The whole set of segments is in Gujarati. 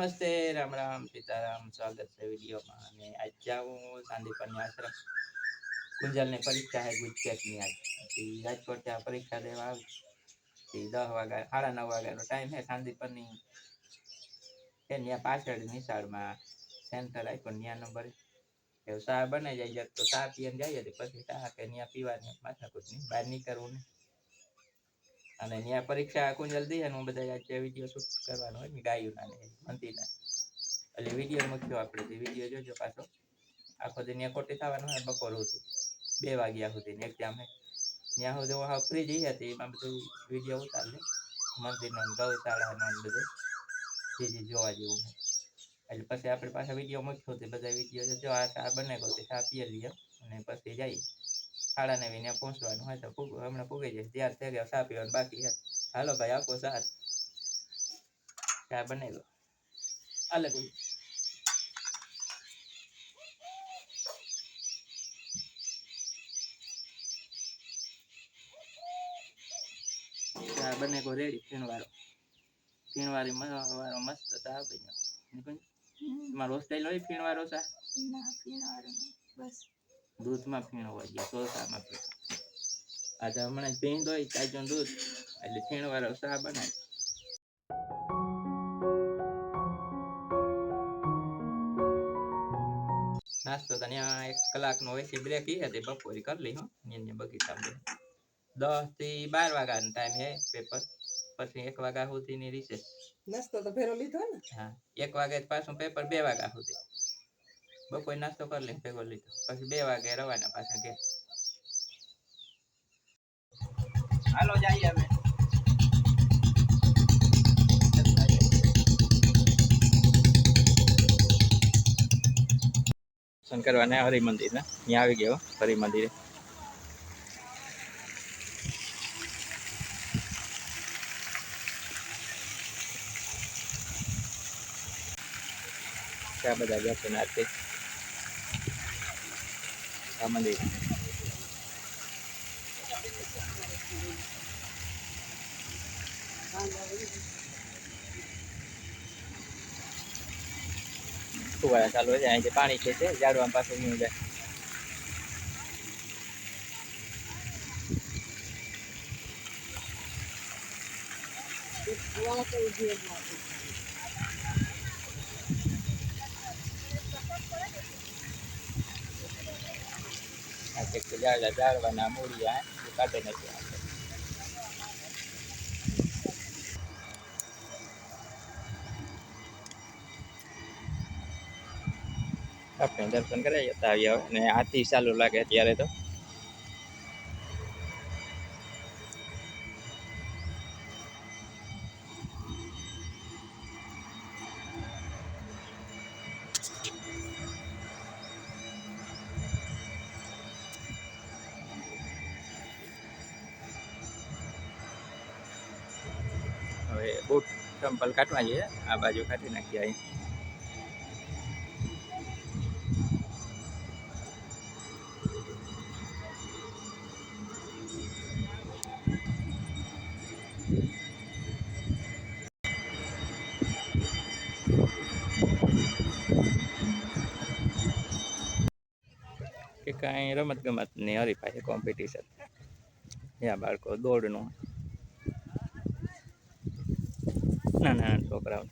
નમસ્તે રામ રામ સીતારામ સ્વાગત છે વિડીયોમાં અને આજ જાઉં સાંદીપરની આશ્રમ કુંજલની પરીક્ષા છે ગુજકેટની આજ પછી રાજકોટ ત્યાં પરીક્ષા દેવા આવી પછી દસ વાગ્યા સાડા નવ વાગ્યાનો ટાઈમ છે સાંદીપરની છે ત્યાં પાછળ નિશાળમાં સેન્ટર આપ્યો ત્યાં નંબર એ ચા બનાવી જાય તો ચા પીને જઈએ તો પછી ચા કે ત્યાં પીવાની માથાકૂટ નહીં બહાર નીકળવું નહીં અને ત્યાં પરીક્ષા કુંજલ દઈએ ને હું બધા આજે વિડીયો શૂટ કરવાનો હોય ને ગાયું ના ને મંતીના એટલે વિડીયો મૂક્યો આપણે તે વિડીયો જોજો પાછો આખો દી ત્યાં ખોટી થવાનું હોય બપોર સુધી બે વાગ્યા સુધી ને એક્ઝામ હે ત્યાં સુધી હું હાવ ફ્રી જઈ હતી એમાં બધું વિડીયો ઉતાર લે મંદિરનો ને ગૌશાળાનો ને બધું જે જે જોવા જેવું છે એટલે પછી આપણે પાછા વિડીયો મૂક્યો તે બધા વિડીયો જોજો આ ચા બને ગયો તે ચા પીએ લઈએ અને પછી જઈએ સાડા નવે ત્યાં પહોંચવાનું હોય તો પૂગ હમણાં પૂગી જાય ત્યાર થઈ ગયા ચા પીવાનું બાકી છે હાલો ભાઈ આપો સાથ ચા બનાવી દો હાલે કોઈ ચા બને કો રેડી ફીણવાળો ફીણવાળી મ- વાળો મસ્ત ચા બન્યો નીકળી તમારો હોસ્ટેલ હોય ફીણવાળો ચા ના પીણાવાળું નહીં. બસ દૂધમાં ફીણો હોય ગયા સોસામાં ફીણો આજે હમણાં જ ભીંડ હોય તાજું દૂધ એટલે ફીણવાળો ચા બનાવે નાસ્તો તો ત્યાં એક કલાકનો હોય છે બ્રેક એ હતી બપોરે કરી લઈ હો ત્યાં બગીચામાં દસ થી બાર વાગ્યાનો ટાઈમ હે પેપર પછી એક વાગ્યા સુધીની રિસેસ નાસ્તો તો ભેરો લીધો ને હા એક વાગે પાછું પેપર બે વાગ્યા સુધી બપોરે નાસ્તો કરી લઈને ભેગો લીધો. પછી બે વાગે રવાના પાછા ઘેર. હાલો, જઈએ અમે. શંકરવાને હરિ મંદિર ને ત્યાં આવી ગયો હરિમંદિરે. ત્યાં બધા દર્શનાર્થી આ મંદિર ફુવારા ચાલુ હોય છે અહીંથી પાણી છે છે ઝાડવા પાસે ન્યુ જાય આ કંઈક ઝાડવા ઝાડવાના મૂળિયા કાઢે નથી આપણે દર્શન કરાવી જતા આવ્યા અને હાથી ચાલુ લાગે ત્યારે તો. હવે બૂટ ચંપલ કાઢવા જઈએ આ બાજુ કાઢી નાખીએ અહીં કે કાંઈ રમત ગમતની હરીફાઈ કોમ્પિટિશન ત્યાં બાળકો દોડનું નાના નાના છોકરાઓ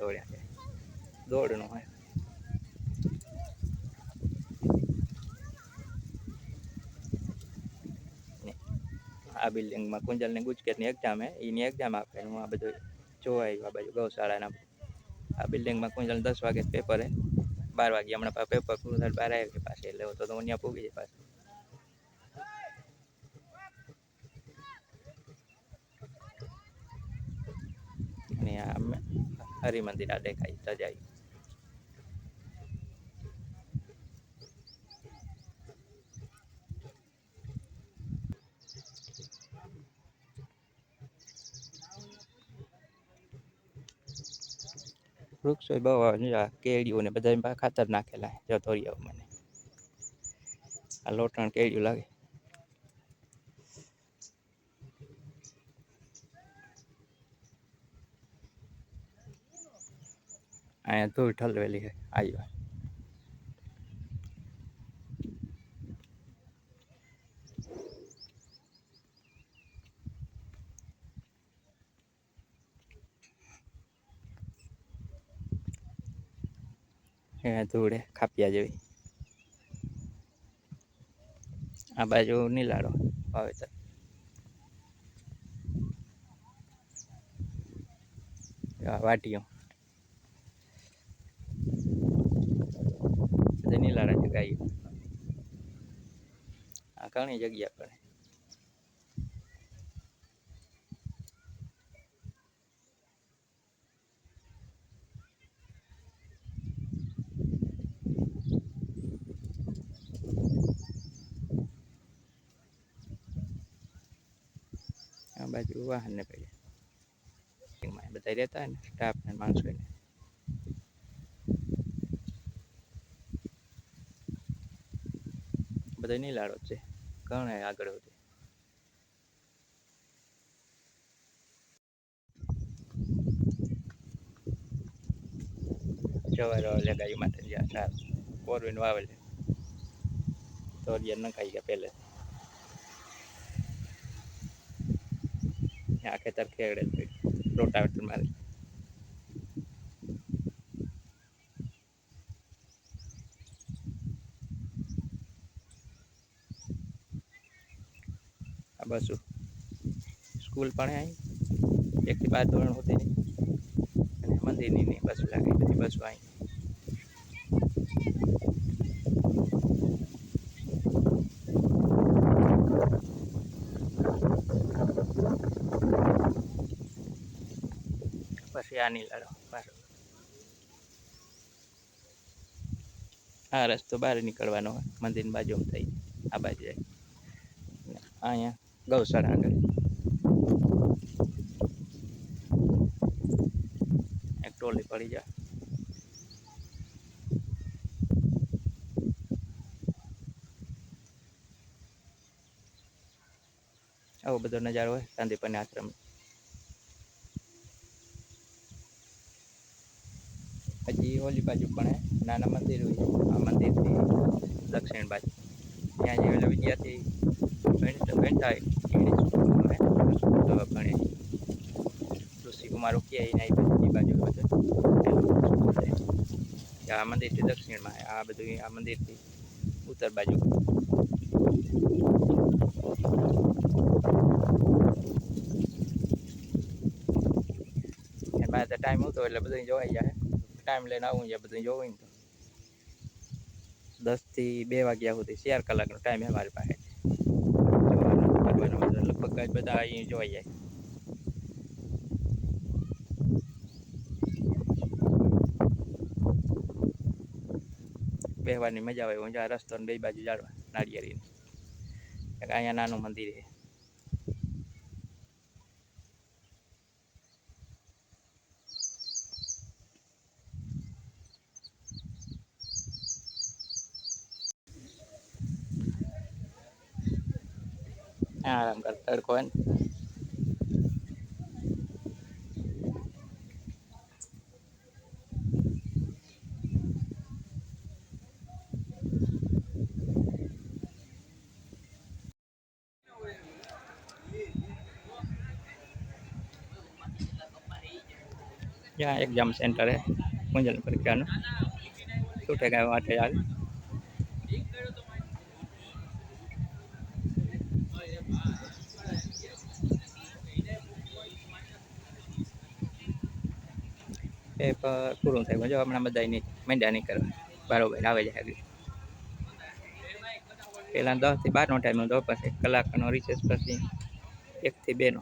દોડ્યા છે. દોડનું હોય. ને આ બિલ્ડિંગમાં કુંજલની ગુજકેટની એક્ઝામ હે. એની એક્ઝામ આપે. હું આ બધું જોવા આવ્યું આ બાજુ ગૌશાળાના. આ બિલ્ડિંગમાં કુંજલ દસ વાગે પેપર હે. બાર વાગે હમણાં પેપર પૂરું થાય બાર આવ્યા પાસે એટલે તો હું ત્યાં પૂગી જાય પાછું. આ હરિમંદિર આ દેખાય સજાયું વૃક્ષો બહુ કેળીઓ ને બધા ખાતર નાખેલા છે જતોરિયાઓ મને. આ લોટણ કેળીઓ લાગે. અહીંયા ધૂળ ઠલવેલી છે. આવી અહીંયા ધૂળે ખાપિયા જેવી. આ બાજુ નીલાડો વાવેતર. વાટીઓ બધે નીલાડા છે ગાયો આ ઘણી જગ્યા પડે બાજુ વાહન ને પડ્યા બધા રહેતા ને સ્ટાફ ને માણસો ને. બધા નીલાડો છે. ઘણા આગળ સુધી જવાર વાવેલે ગાય માટે જ્યાં સારું. કોરવીન વાવેલે તો નખાઈ ગયા પહેલે. આ ખેતર ખેડે રોટાવેટર મારે. સ્કૂલ પણ અહીં. એકથી બાર ધોરણ હોતી નહીં. અને મંદિરની નહીં બસ લાગે, બધી બસો અહીં. પછી આ નીલાડો પાછો આ રસ્તો બહાર નીકળવાનો હોય, મંદિરની બાજુમાં થઈ. આ બાજુ જાય. અહીંયા ગૌશાળા આગળ. એક ટ્રોલી પડી જાય આવો બધો નજારો હોય શાંતિપની આશ્રમ હજી ઓલી બાજુ પણ નાના મંદિર હોય. આ મંદિરથી દક્ષિણ બાજુ. ત્યાં જે વિદ્યાર્થી ભેટ ભણતા હોય. ઉકિયા એના એ બાજુ બધું આ મંદિરથી દક્ષિણમાં આ બધું આ મંદિરથી ઉત્તર બાજુ એમાં તો ટાઈમ હતો એટલે બધું જોવાઈ જાય ટાઈમ લઈને આવું છે બધું જોવું તો. દસથી બે વાગ્યા સુધી ચાર કલાકનો ટાઈમ છે મારી પાસે. બધો. બધા અહીં જોવાઈ જાય. બેહવાની મજા આવે. ઊંઝા રસ્તો ને બે બાજુ જાડવા નાળિયેરીને. અહીંયા નાનું મંદિર છે. Nah, ya, yang alam kata kawan ya exam center ya. Mau jalan pergi anu. sudah kayak ada yang यार પેપર પૂરું થાય જો હમણાં બધા એની મંડ્યા નહીં કરવા બરોબર આવે છે આગળ પહેલાં દસથી બારનો ટાઈમ હતો પછી કલાકનો રિસેસ પછી એકથી બેનો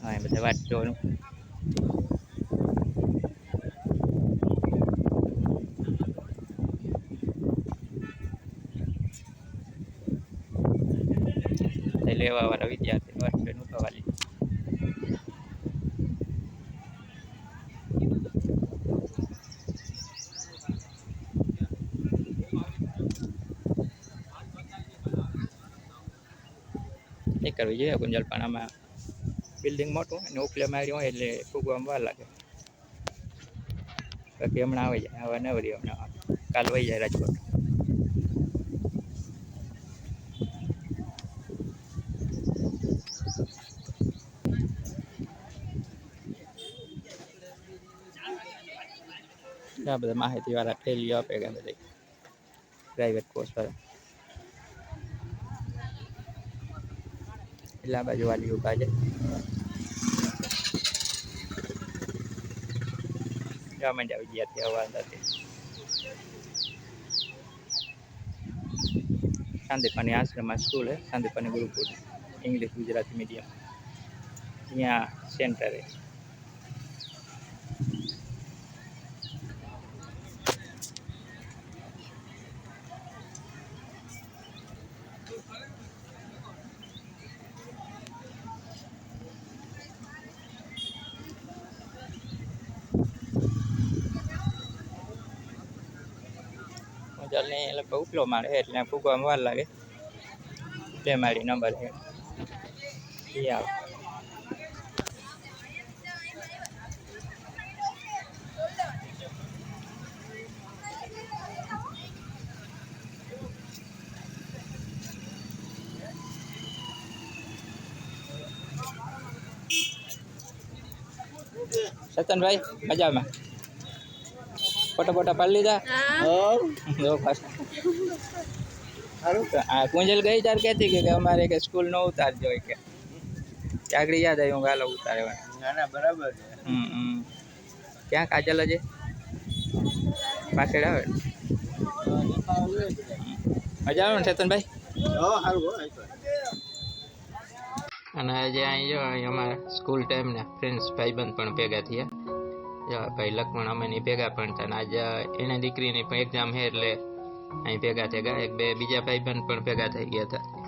હા એ બધા વાત જોવાનું લેવા વાળા વિદ્યાર્થી વર્ષ ઉઠવાલી એ કરવી જોઈએ, ગુંજલપાણામાં બિલ્ડિંગ મોટું અને ઉપલે મારી હોય એટલે ફૂગવામાં વાર લાગે. બાકી હમણાં આવી જાય હવે નવરી હમણાં કાલ વહી જાય રાજકોટ આ બધા માહિતી વાળા ઠેલીઓ આપે કે બધી પ્રાઇવેટ કોર્સ વાળા એટલે આ બાજુ વાલી ઉભા છે જવા માંડ્યા વિદ્યાર્થી હવાથી શાંતિપાની આશ્રમમાં સ્કૂલ હે શાંતિપાની ગુરુકુળ ઇંગ્લિશ ગુજરાતી મીડિયમ અહીંયા સેન્ટર હે મોજાલની લગભગ ઉપલો માળે છે એટલે ફૂગવામાં વાર લાગે બે માળી નંબર છે એ આવે સતનભાઈ મજામાં ફોટો ફોટો પાડી લીધા જો પાછા તો આ કુંજલ ગઈ તાર કહેતી કે કે અમારે કે સ્કૂલ નો ઉતારજો હોય કે કે આગળ યાદ આવ્યું ગાલો ઉતારે ના ના બરાબર છે હમ હમ ક્યાં કાજલ છે પાછળ આવે ને? મજા આવે ને ચેતનભાઈ હો સારું હો આઈ તો. અને જે અહીં જો અહીં અમારા સ્કૂલ ટાઈમના ફ્રેન્ડ્સ ભાઈબંધ પણ ભેગા થયા જો ભાઈ લક્ષ્મણ અમે ની ભેગા થયા. અને આજે એને દીકરીની પણ એક્ઝામ છે એટલે અહીં ભેગા થઈ ગયા એક બે, બીજા ભાઈબંધ પણ ભેગા થઈ ગયા હતા.